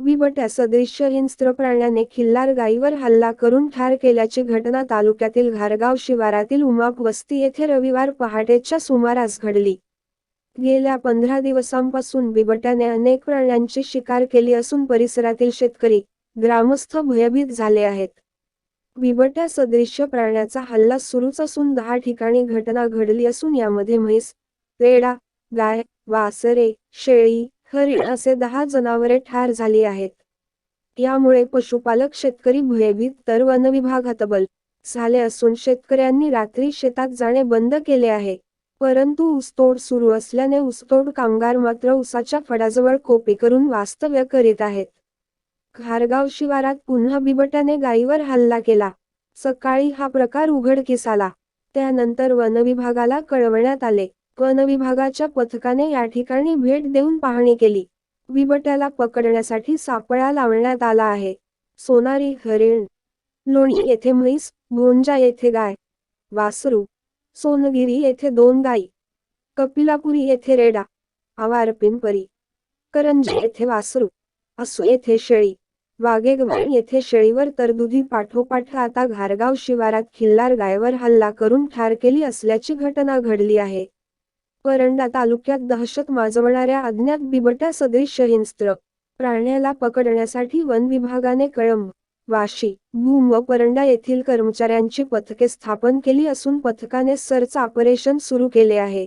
बिबट्या सदृश्य हिंस्त्र प्राण्याने खिल्लार गायीवर हल्ला करून ठार केल्याची घटना तालुक्यातील घारगाव शिवारातील उमाप वस्ती येथे रविवार पहाटेच्या सुमारास घडली. गेल्या पंधरा दिवसांपासून बिबट्याने अनेक प्राण्यांची शिकार केली असून परिसरातील शेतकरी ग्रामस्थ भयभीत झाले आहेत. बिबट्या सदृश्य प्राण्याचा हल्ला सुरूच असून दहा ठिकाणी घटना घडली असून यामध्ये म्हैस रेडा गाय वासरे शेळी हरिण असे दहा जनावरे ठार झाली आहेत. यामुळे पशुपालक शेतकरी भयभीत तर वनविभाग हतबल झाले असून शेतकऱ्यांनी रात्री शेतात जाणे बंद केले आहे. परंतु ऊसतोड सुरू असल्याने ऊसतोड कामगार मात्र ऊसाच्या फडाजवळ कोपी करून वास्तव्य करीत आहेत. खारगाव शिवारात पुन्हा बिबट्याने गायीवर हल्ला केला. सकाळी हा प्रकार उघडकीस आला. त्यानंतर वनविभागाला कळवण्यात आले. वनविभागाच्या पथकाने या ठिकाणी भेट देऊन पाहणी केली. बिबट्याला पकडण्यासाठी सापळा लावण्यात आला आहे. सोनारी हरिण लोणी येथे म्हैस भोंजा येथे गाय. वासरू. सोनगिरी येथे दोन गायी कपिलापुरी येथे रेडा. आवार पिंपरी. करंजी येथे वासरू. असू येथे शेळी. वाघेगवाण येथे शेळीवर तर दुधी पाठोपाठ आता घारगाव शिवारात खिल्लार गायवर हल्ला करून ठार केली असल्याची घटना घडली आहे. परंडा तालुक्यात दहशत माजवणाऱ्या अज्ञात बिबट्या सदृश्य हिंस्त्र. प्राण्याला पकडण्यासाठी वन विभागाने कळंब वाशी भूम व परंडा येथील कर्मचाऱ्यांची पथके स्थापन केली असून पथकाने सर्च ऑपरेशन सुरू केले आहे.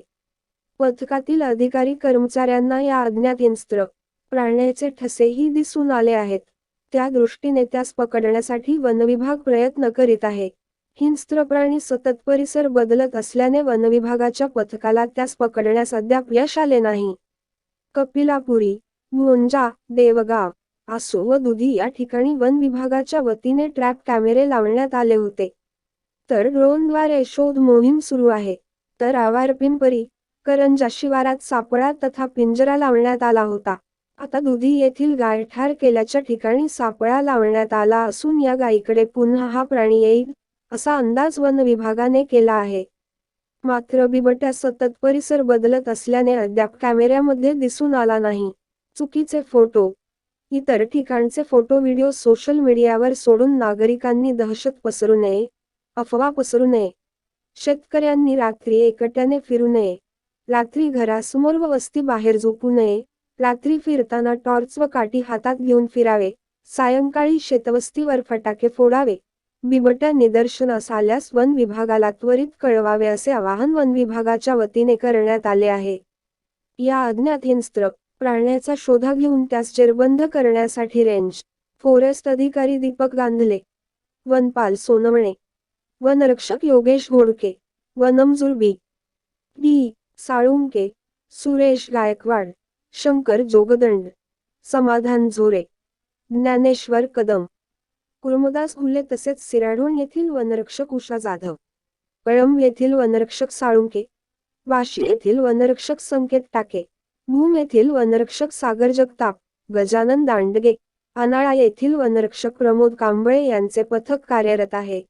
पथकातील अधिकारी कर्मचाऱ्यांना या अज्ञात हिंस्त्र प्राण्याचे ठसेही दिसून आले आहेत. त्या दृष्टीने त्यास पकडण्यासाठी वनविभाग प्रयत्न करीत आहे. हिंस्त्र प्राणी सतत परिसर बदलत असल्याने वनविभागाच्या पथकाला त्यास पकडण्यास अद्याप यश आले नाही. कपिलापुरी मुंजा देवगाव आसो व दुधी या ठिकाणी वन विभागाच्या वतीने ट्रॅप कॅमेरे लावण्यात आले होते. तर ड्रोनद्वारे शोध मोहीम सुरू आहे. तर आवार पिंपरी करंजा शिवारात सापळा तथा पिंजरा लावण्यात आला होता. आता दुधी येथील गाय ठार केल्याच्या ठिकाणी सापळा लावण्यात आला असून या गायीकडे पुन्हा हा प्राणी येईल. असा अंदाज वन विभागाने केला आहे. मात्र बिबट्या सतत परिसर बदलत असल्याने अद्याप कॅमेऱ्यामध्ये दिसून आला नाही. चुकीचे फोटो इतर ठिकाणचे फोटो व्हिडिओ सोशल मीडियावर सोडून नागरिकांनी दहशत पसरू नये अफवा पसरू नये. शेतकऱ्यांनी रात्री एकट्याने फिरू नये. रात्री घरासमोर व वस्ती बाहेर झोपू नये. रात्री फिरताना टॉर्च व काठी हातात घेऊन फिरावे. सायंकाळी शेतवस्तीवर फटाके फोडावे. बिबट्या निदर्शनास आल्यास वन विभागाला त्वरित कळवावे असे आवाहन वन विभागाच्या वतीने करण्यात आले आहे. या अज्ञात हिंस्त्र प्राण्याचा शोधा घेऊन त्यास जेरबंद करण्यासाठी रेंज फॉरेस्ट अधिकारी दीपक गांधले वनपाल सोनवणे वनरक्षक योगेश घोडके वनमजूर बी डी साळुंके सुरेश गायकवाड शंकर जोगदंड समाधान झोरे ज्ञानेश्वर कदम कुर्मदास हुल्ले तसेच सिराडून येथील वनरक्षक उषा जाधव कळंब येथील वनरक्षक साळुंके वाशी येथील वनरक्षक संकेत टाके भूम येथील वनरक्षक सागर जगताप गजानन दांडगे अनाळा येथील वनरक्षक प्रमोद कांबळे यांचे पथक कार्यरत आहे.